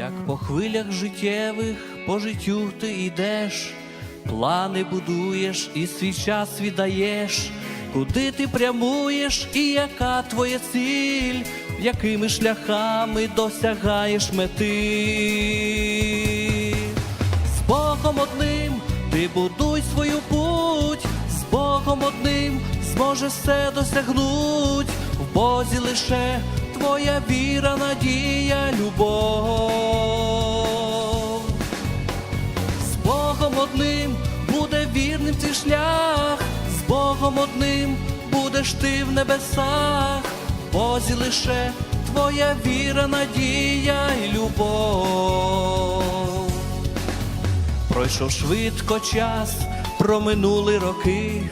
як по хвилях життєвих по життю ти йдеш, плани будуєш і свій час віддаєш, куди ти прямуєш і яка твоя ціль, якими шляхами досягаєш мети. З Богом одним ти будуй свою путь, з Богом одним зможеш все досягнуть, в Бозі лише твоя віра, надія, любов. Шлях, з Богом одним будеш ти в небесах, Бозі лише твоя віра, надія і любов. Пройшов швидко час, проминули роки,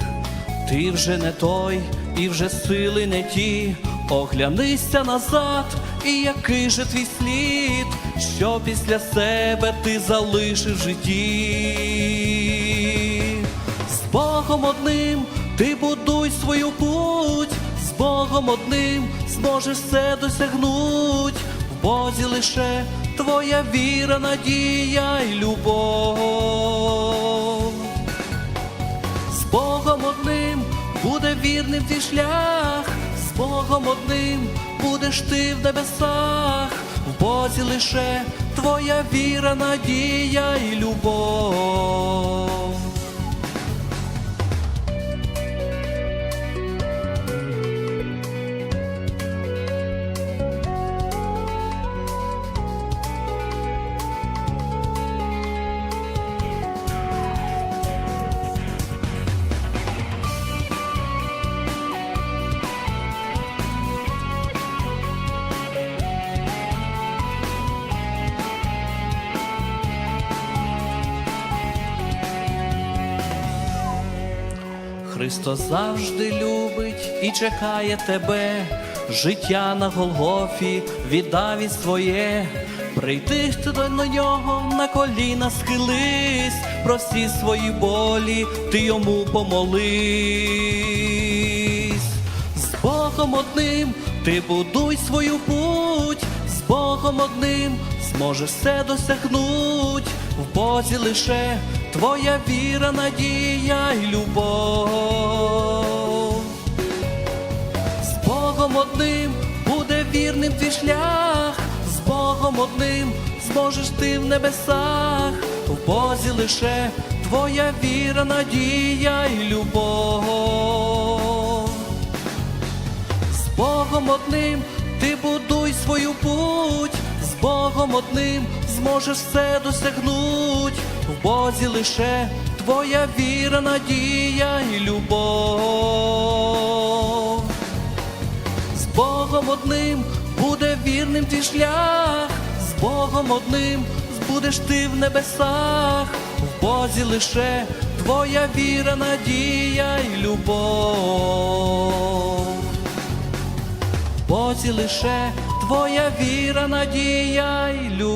ти вже не той, і вже сили не ті. Оглянися назад, і який же твій слід, що після себе ти залишив житті. Богом одним ти будуй свою путь, з Богом одним зможеш все досягнуть, в Бозі лише твоя віра, надія й любов. З Богом одним буде вірним твій шлях, з Богом одним будеш ти в небесах, в Бозі лише твоя віра, надія Христос завжди любить і чекає тебе, життя на Голгофі віддав і своє. Прийти ти до нього на коліна схились, про всі свої болі ти йому помолись. З Богом одним ти будуй свою путь, з Богом одним зможеш все досягнуть, в Бозі лише твоя віра, надія й любов. З Богом одним буде вірним твій шлях, з Богом одним зможеш ти в небесах, в Бозі лише твоя віра, надія й любов. З Богом одним ти будуй свою путь, Богом одним зможеш все досягнуть, в Бозі лише твоя віра, надія й любов. З Богом одним буде вірним твій шлях, з Богом одним будеш ти в небесах, в Бозі лише твоя віра, надія й любов. В Бозі лише твоя віра, надія й любов.